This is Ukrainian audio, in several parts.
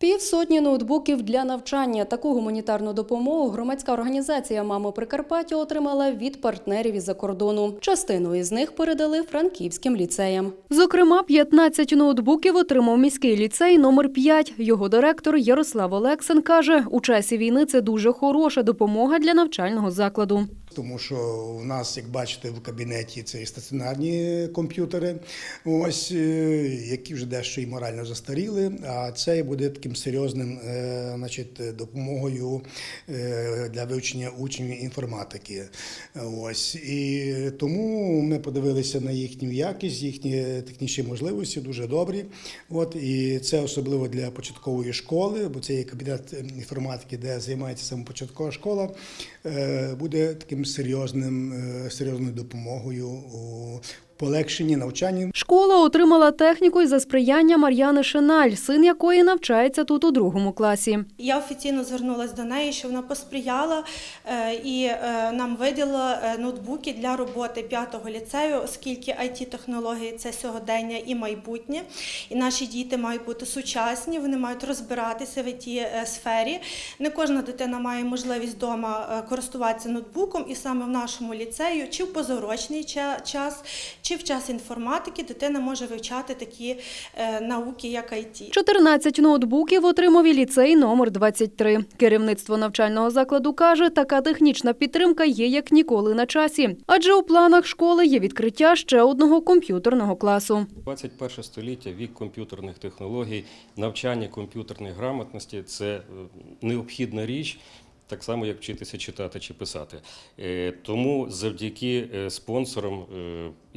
Півсотні ноутбуків для навчання. Таку гуманітарну допомогу громадська організація Мамо Прикарпаття отримала від партнерів із-за кордону. Частину із них передали франківським ліцеям. Зокрема, 15 ноутбуків отримав міський ліцей номер 5. Його директор Ярослав Олексин каже, у часі війни це дуже хороша допомога для навчального закладу. Тому що у нас, як бачите, в кабінеті це і стаціонарні комп'ютери, ось е, які вже дещо і морально застаріли. А це буде таким серйозним, е, значить, допомогою е, для вивчення учнів інформатики. Ось і тому ми подивилися на їхню якість, їхні технічні можливості дуже добрі. От і це особливо для початкової школи, бо це є кабінет інформатики, де займається саме початкова школа, буде таким серйозним, е, серйозною допомогою у полегшенні навчанні. Школа отримала техніку із за сприяння Мар'яни Шиналь, син якої навчається тут у другому класі. Я офіційно звернулася до неї, що вона посприяла е, і е, нам виділила е, ноутбуки для роботи п'ятого ліцею, оскільки it технології це сьогодення і майбутнє. І наші діти мають бути сучасні, вони мають розбиратися в it сфері. Не кожна дитина має можливість вдома користуватися ноутбуком, і саме в нашому ліцею, чи в позаурочний ча- час, чи в час інформатики дитина може вивчати такі е, науки, як IT. 14 ноутбуків отримав і ліцей номер 23. Керівництво навчального закладу каже, така технічна підтримка є як ніколи на часі. Адже у планах школи є відкриття ще одного комп'ютерного класу. 21 століття, вік комп'ютерних технологій, навчання комп'ютерної грамотності це е, необхідна річ. Так само, як вчитися читати чи писати. Е, Тому завдяки спонсорам,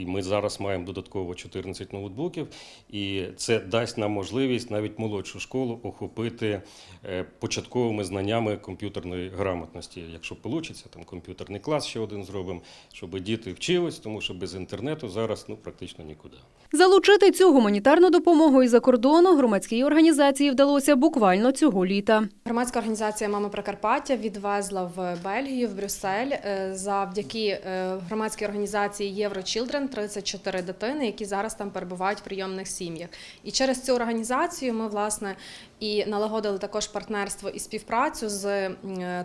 і ми зараз маємо додатково 14 ноутбуків, і це дасть нам можливість навіть молодшу школу охопити е, початковими знаннями комп'ютерної грамотності. Якщо вийде, там комп'ютерний клас ще один зробимо, щоб діти вчились, тому що без інтернету зараз ну, практично нікуди. Залучити цю гуманітарну допомогу із-за кордону громадській організації вдалося буквально цього літа. Громадська організація Мами Прикарпаття відвезла в Бельгію, в Брюссель е, завдяки е, громадській організації Єврочілдрен 34 дитини, які зараз там перебувають в прийомних сім'ях. І через цю організацію ми власне і налагодили також партнерство і співпрацю з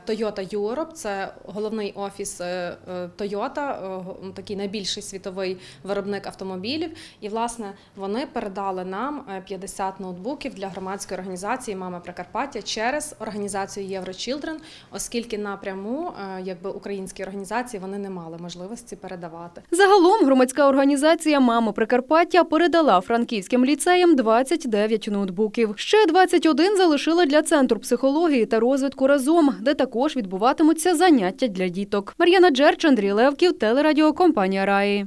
Toyota Europe. Це головний офіс е, е, Toyota, е, такий найбільший світовий виробник автомобілів. І власне вони передали нам е, 50 ноутбуків для громадської організації Мама Прикарпаття через організацію Єврочілдрен, оскільки напряму, якби українські організації, вони не мали можливості передавати. Загалом громадська організація Мамо Прикарпаття передала франківським ліцеям 29 ноутбуків. Ще 21 залишила для центру психології та розвитку разом, де також відбуватимуться заняття для діток. Мар'яна Джерч, Андрій Левків, телерадіокомпанія Раї.